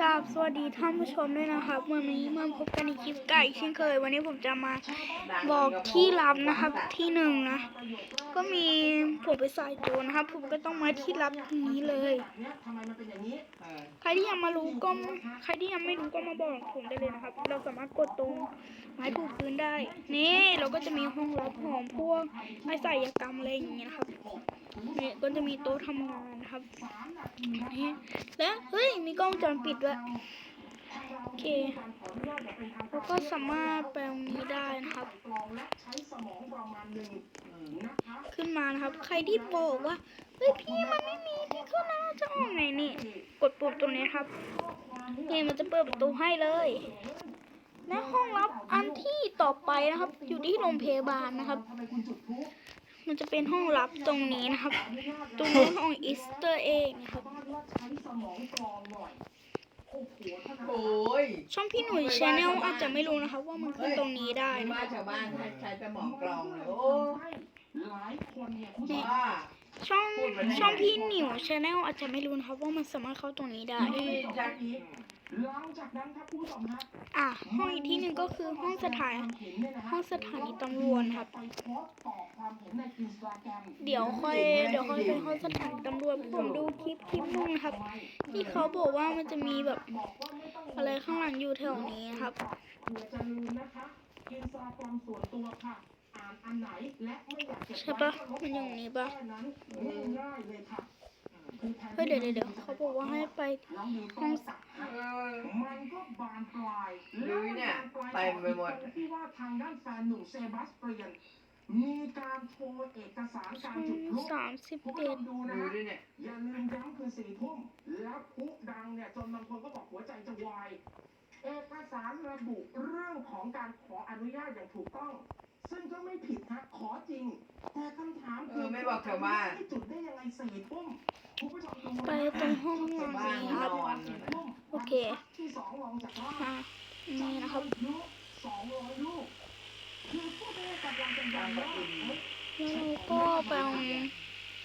กราบสวัสดีท่านผู้ชมด้วยนะครับ วันนี้มาพบกันในคลิปไก่เช่นเคย วันนี้ผมจะมาบอกที่ลับนะครับที่หนึ่งนะ ก็มีผมไปใส่ตัวนะครับ ผมก็ต้องมาที่ลับนี้เลยใครที่ยังมารู้ก็ใครที่ยังไม่รู้ก็มาบอกผมได้เลยนะครับ เราสามารถกดตรงไม้ถูกพื้นได้ นี่เราก็จะมีห้องรับของพวกไม้ใส่ยกรรมอะไรอย่างเงี้ยนะครับนี่ก็จะมีโต๊ะทำงานนะครับนี่แล้วเฮ้ย มีกล้องจรปิดด้วยโอเค แล้วก็สามารถไปตรงนี้ได้นะครับ ขึ้นมานะครับ ใครที่บอกว่า เฮ้ยพี่มันไม่มีที่เข้าน้ำจะออกไหนนี่ กดปุ่มตรงนี้ครับนี่มันจะเปิดประตูให้เลยและห้องลับอันที่ต่อไปนะครับ อยู่ที่โรงพยาบาลนะครับ มันจะเป็นห้องลับตรงนี้นะครับ ตรงนี้ห้องอีสเตอร์เองนะครับ โอ้ยช่องพี่หนุ่ยชาแนลอาจจะไม่รู้นะครับว่ามันขึ้นตรงนี้ได้ไม่นะว่าชาวบ้านใช้สมองกรองเลยโอ้ว่าช่องช่องพี่หนิวชาแนลอาจจะไม่รู้นะครับว่ามันสามารถเข้าตรงนี้ได้ นี่จากหลังจากนั้นครับคุณผู้ชมครับอะห้องอีกที่หนึ่งก็คือห้องสถานห้องสถานีตำรวจครับ ไปโพสต์ต่อความ เห็นในอินสตาแกรมเดี๋ยวค่อยเดี๋ยวค่อยไปห้องสถานีตำรวจผมดูคลิปคลิปนึงนะครับ ที่เขาบอกว่ามันจะมีแบบอะไรข้างหลังอยู่แถวนี้นะครับเผื่อจะลืมนะคะอินสตาแกรมส่วนตัวค่ะอ่านอันไหนและไม่อยากเก็บใช่ปะมันอย่างนี้ปะแค่นั้นง่ายๆเลยค่ะคือแทนเฮ้ยเดี๋ยวเดี๋ยวเดี๋ยวเขาบอกว่าให้ไปแล้วมีห้องสเออมันก็บานปลายลุยเนี่ยเต็มไปหมดตรงที่ว่าทางด้านแฟนหนุ่มเซบาสเตียน มีการโชว์เอกสารการจุดพลุสามสิบคุณผู้เอ็ชดมดูนะดูฮะด้วยเนี่ย อย่าลืมย้ำคือสี่ทุ่มแล้วพลุดังเนี่ยจนบางคนก็บอกหัวใจจะวาย เอกสารระบุเรื่องของการขออนุญาตอย่างถูกต้อง ซึ่งก็ไม่ผิดฮะขอจริง แต่คำถามเอคืออไม่บอกชาวบ้านให้จุดได้ยังไงสี่ทุ่มคุณผู้ชมดูนะไปตรงห้องนอนนี้ครับสี่ทุ่มโอเคที่สองลงจากล่างอะนี่นะครับ สองร้อยลูกคือผู้ได้ กำลังจะยันว่าเฮ้ยแล้วเราก็ไปตรงนี้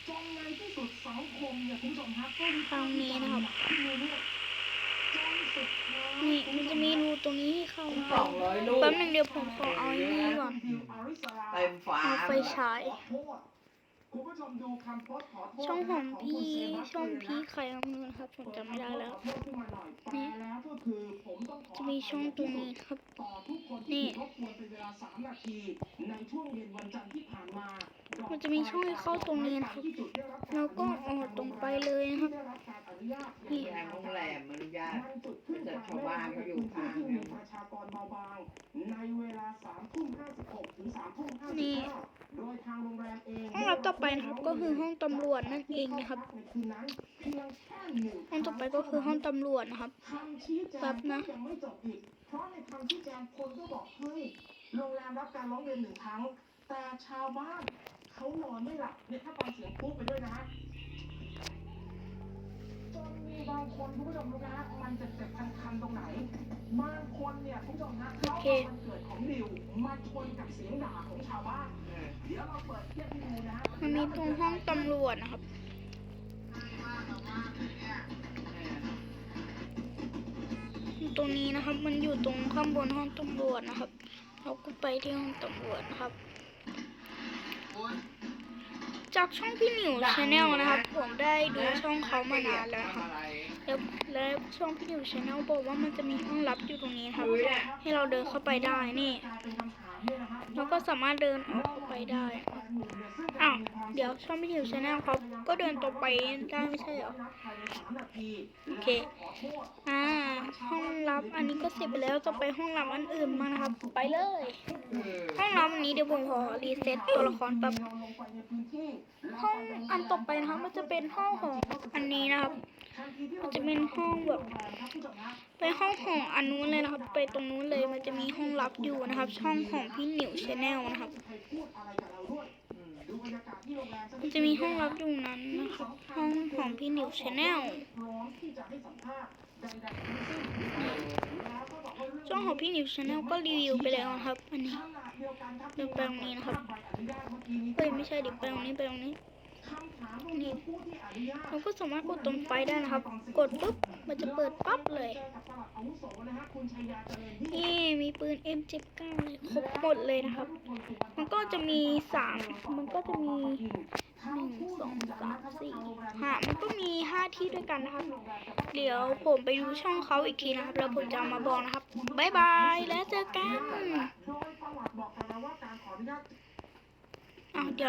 จนในที่สุดสังคมเนี่ยคุณผู้ชมครับก็วิพากษ์ทางนี้นะครับขึ้นเรื่อยๆจนสุดท้ายนี่มันจะมีรูตรงนี้ที่เข้ามาสองร้อยลูกแป๊บหนึงเดี๋ยวผมขอเอาไอ้นี่ก่อนดิวอาริสราเต็มฝาเอาไฟฉายขอโทษ คุณผู้ชมดูคำโพสต์ขอโทษช่องของพี่คุณเซบาสเตียนช่องพี่ใครเอามือนะครับผมจำไม่ได้แล้วขอโทษขึ้นมาหน่อยแปลแล้วก็คือผมต้องขอจะมีช่องตรงนี้ครับต่อทุกคนนี่ที่รบกวนเป็นเวลา3นาทีในช่วงเย็นวันจันทร์ที่ผ่านมามัมันจะมีช่องให้เข้าตรงนี้นะครับแล้วก็ออกตรงไปเลยนะครับนี่แรงโรงแรมมันยากมันจุดขึ้นแต่ชาวบ้านเขาอยู่ข้างที่เนี่มียประชากรเบาบางในเวลา3ทุ่ม56ถึง3ทุ่มนี่55โดยทางโรงแรมเองห้ ห้องรับต่อไปนะครับก็คือห้องตำรวจนั่นเองนะครับ ห้องต่อไปก็คือห้องตำรวจนะครับคำชี้แจบนะยังไม่จบอีกเพราะในคำชี้แจงคนก็บอกเฮ้ยโรงแรมรับการร้องเรียนหนึ่งครั้ง แต่ชาวบ้านเขานอนไม่หลับเนี่ยถ้าฟังเสียงปุ๊บไปด้วยนะจนมีบางคนคุณผู้ชมรู้นะมันเจ็บๆคันๆตรงไหนบา โอเควันเกิดของดิวมาชนกับเสียงด่าของชาวบ้านมันมีตรงห้องตำรวจนะครับตรงนี้นะครับ มันอยู่ตรงข้างบนห้องตำรวจนะครับ เราก็ไปที่ห้องตำรวจนะครับ จากช่องพี่หนิวชาแนลนะครับ ผมได้ดูช่องเขามานานแล้วครับ แล้วแล้วช่องพี่หนิวชาแนลบอกว่ามันจะมีห้องลับอยู่ตรงนี้ครับ ให้เราเดินเข้าไปได้นี่กลายเราก็สามารถเดินออกเข้าไปได้อ้าวเดี๋ยวช่องพี่หนิวชาแนลเขาก็เดินต่อไปได้ไม่ใช่เหรอโอเคอ่าห้องลับอันนี้ก็เสร็จไปแล้วจะไปห้องลับอันอื่นมานะครับ ไปเลย ห้องลับอันนี้เดี๋ยวผมขอรีเซ็ตตัวละครแป๊บห้องอันต่อไปนะครับมันจะเป็นห้องของอันนี้นะครับ จะเป็นห้องแบบไปห้องของอันนู้นเลยนะครับ ไปตรงนู้นเลยมันจะมีห้องลับอยู่นะครับ ช่องของพี่หนิวชาแนลนะครับมันจะมีห้องลับอยู่นั้นนะครับ ห้องของพี่หนิวชาแนลช่องของพี่หนิวชาแนลก็รีวิวไปแล้วนะครับ อันนี้เดี๋ยวไปตรงนี้นะครับเฮ้ยไม่ใช่ดิไปตรงนี้ไปตรงนี้ เราก็สามารถกดตรงไฟได้นะครับ กดปุ๊บ มันจะเปิดปั๊บเลย นี่มีปืน M79 เลยครบหมดเลยนะครับ มันก็จะมีสามมันก็จะมีหนึ่งสองสามสี่ห้ามันก็มีห้าที่ด้วยกันนะครับ เดี๋ยวผมไปดูช่องเขาอีกทีนะครับ แล้วผมจะเอามาบอกนะครับบ๊ายบาย แล้วเจอกันโดยประวัติบอกกับเราว่าการขออนุญาตอ้าวเดี๋ยว